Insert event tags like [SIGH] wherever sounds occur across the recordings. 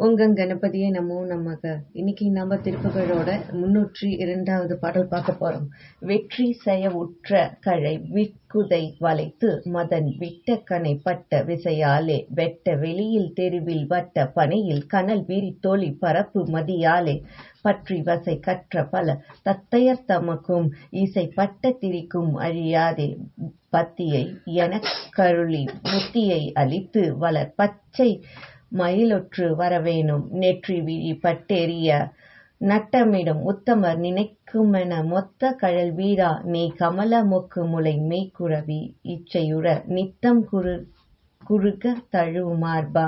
உங்க கணபதியை நமோ நமக. இன்னைக்கு நம்ம திருப்புகளோட முன்னூற்றி இரண்டாவது பாடல் பார்க்க போறோம். வெற்றி செய்ய உற்ற கழை விற்குதை வளைத்து மதன் விட்ட கனை பட்ட விசையாலே வெட்ட வெளியில் தெருவில் வட்ட பனையில் கனல் வீரி தோழி பரப்பு மதியாலே பற்றி வசை கற்ற பல தத்தையர் தமக்கும் இசை பட்ட திரிக்கும் அழியாதே பத்தியை என கருளி முத்தியை அளித்து வளர் பச்சை மயிலொற்று வரவேணும். நெற்றி விழி பட்டெறிய நட்டமிடும் உத்தமர் நினைக்குமென மொத்த கழல் வீரா நீ கமல மொக்கு முளை மெய்க்குறவி இச்சையுற நித்தம் குறு குறுக தழுவுமார்பா.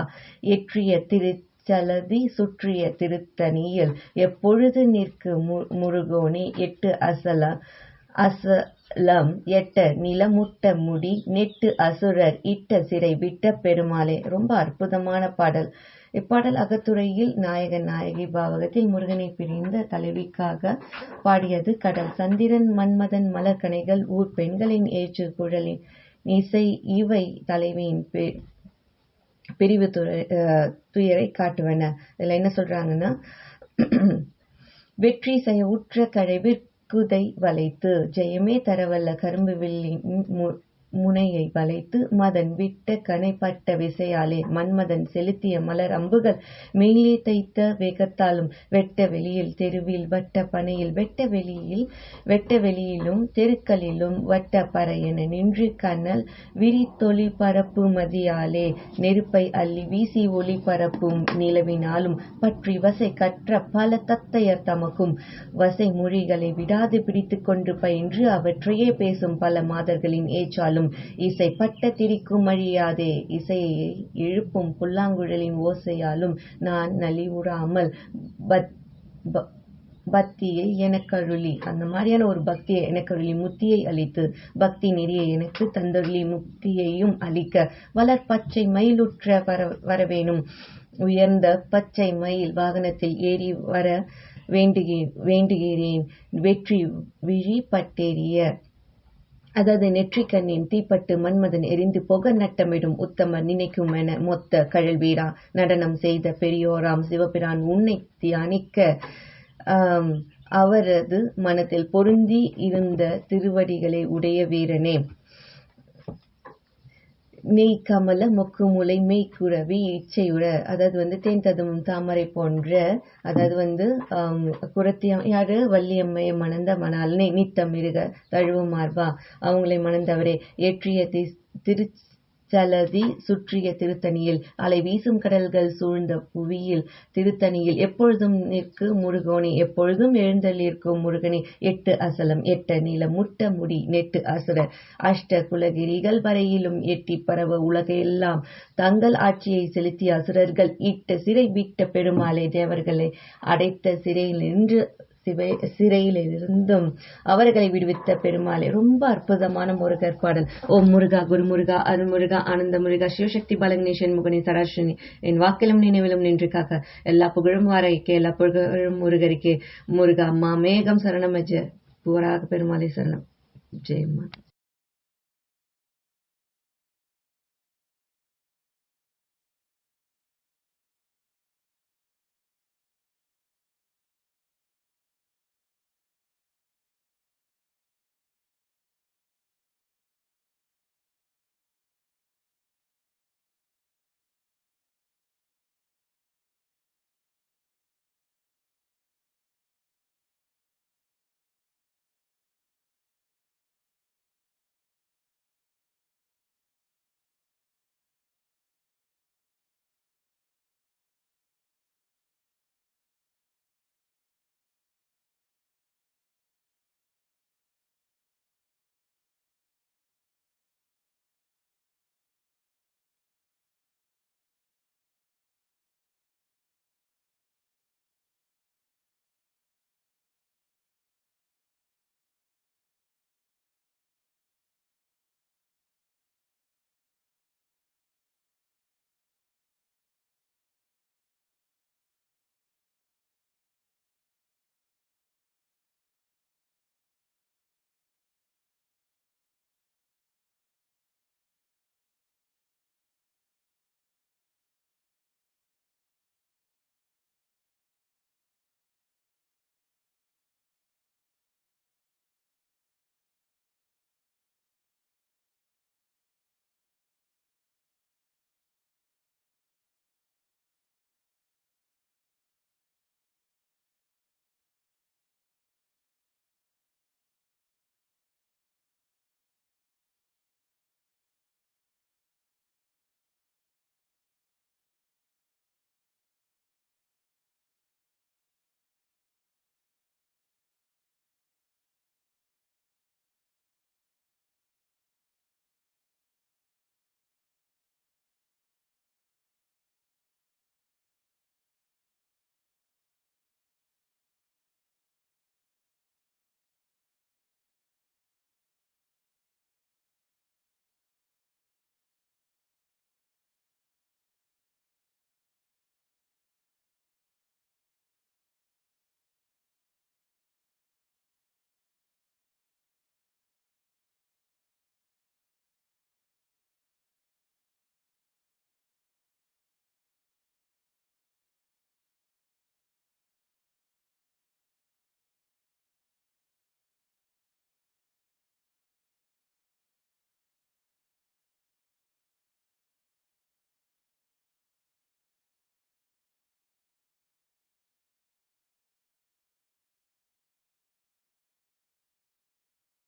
எற்றிய திருச்சலதி சுற்றிய திருத்தணியில் எப்பொழுது நிற்கு முருகோனி? எட்டு அசல அசலம். எட்ட நிலமுட்ட முடி நெட்டு அசுரர் இட்ட சிறை விட்ட பெருமாளே. ரொம்ப அற்புதமான பாடல். இப்பாடல் அகத்துறையில் நாயகன் நாயகி பாவகத்தில் முருகனை பிரிந்த தலைவிக்காக பாடியது கடல். சந்திரன் மன்மதன் மலர்கனைகள் ஊர் பெண்களின் ஏற்று குழலின் இசை இவை தலைவியின் பிரிவு துறை துயரை காட்டுவன. இதுல என்ன சொல்றாங்கன்னா [CLEARS THROAT] வெற்றி செய்ய உற்ற கழைவிற் குதை வளைத்து ஜெயமே தரவல்ல கரும்பு வில்லின் முனையை வளைத்து மதன் விட்ட கனைப்பட்ட விசையாலே மன்மதன் செலுத்திய மலர் அம்புகள் மேலே தைத்த வேகத்தாலும் வெட்ட வெளியில் தெருவில் வட்ட பனையில் வெட்ட வெளியில் வெட்ட வெளியிலும் தெருக்களிலும் வட்ட பறையென நின்று கண்ணல் விரித்தொளி பரப்பு மதியாலே நெருப்பை அள்ளி வீசி ஒளி பரப்பும் நிலவினாலும் பற்றி வசை கற்ற பல தத்தையர் தமக்கும். வசை மொழிகளை விடாது பிடித்து கொண்டு பயின்று அவற்றையே பேசும் பல மாதர்களின் ஏச்சாலும் இசை பட்ட திரிக்கும் அழியாதே இசையை எழுப்பும் புல்லாங்குழலின் ஓசையாலும் நான் நலிவுறாமல் பக்தியை எனக்கருளி அந்த மாதிரியான ஒரு பக்தியை எனக்கருளி முத்தியை அளித்து பக்தி நெறியை எனக்கு தந்தருளி முக்தியையும் அளிக்க வளர் பச்சை மயிலுற்ற வர வரவேணும் உயர்ந்த பச்சை மயில் வாகனத்தில் ஏறி வர வேண்டுகிறேன் வேண்டுகிறேன். வெற்றி விழி பட்டேறிய அதாவது நெற்றிக்கண்ணின் தீப்பட்டு மன்மதன் எரிந்து புக நட்டமிடும் உத்தமர் நினைக்கும் என மொத்த கழல் வீரா நடனம் செய்த பெரியோராம் சிவபிரான் உன்னை தியானிக்க அவரது மனத்தில் பொருந்தி இருந்த திருவடிகளை உடைய வீரனே. நெய் கமல மொக்கு மெய் குறவி இச்சையுற அதாவது வந்து தேன் ததும் தாமரை போன்ற அதாவது வந்து குரத்தியம் யாரு வள்ளியம்மையை மணந்த மணால்னே நித்தம் மிருக தழுவு மார்பா அவங்களை மணந்தவரே ஏற்றிய திரு சலதி சுற்றிய திருத்தணியில். அலை வீசும் கடல்கள் சூழ்ந்த புவியில். திருத்தணியில் எப்பொழுதும் நிற்கு முருகோனி எப்பொழுதும் எழுந்தளிர்க்கும் முருகனி. எட்டு அசலம் எட்ட நீல முட்ட முடி நெட்டு அசுரர். அஷ்ட குலகிரிகள் வரையிலும் எட்டி பரவ உலகையெல்லாம் தங்கள் ஆட்சியை செலுத்திய அசுரர்கள் இட்ட சிறை விட்ட பெருமாளை தேவர்களை அடைத்த சிறையில் நின்று சிவை சிறையிலிருந்தும் அவர்களை விடுவித்த பெருமாளே ரொம்ப அற்புதமான முருகர் பாடல். ஓம் முருகா குரு முருகா அருள் முருகா ஆனந்த முருகா சிவசக்தி பாலகணேஷன் முகனி சராசனி என் வாக்கிலும் நினைவிலும் நின்று காக்க எல்லா புகழும் வாரைக்கே எல்லா புகழும் முருகருக்கே. முருகா அம்மா மேகம் சரணம் அஜ புவராக பெருமாளை சரணம். ஜெயம்மா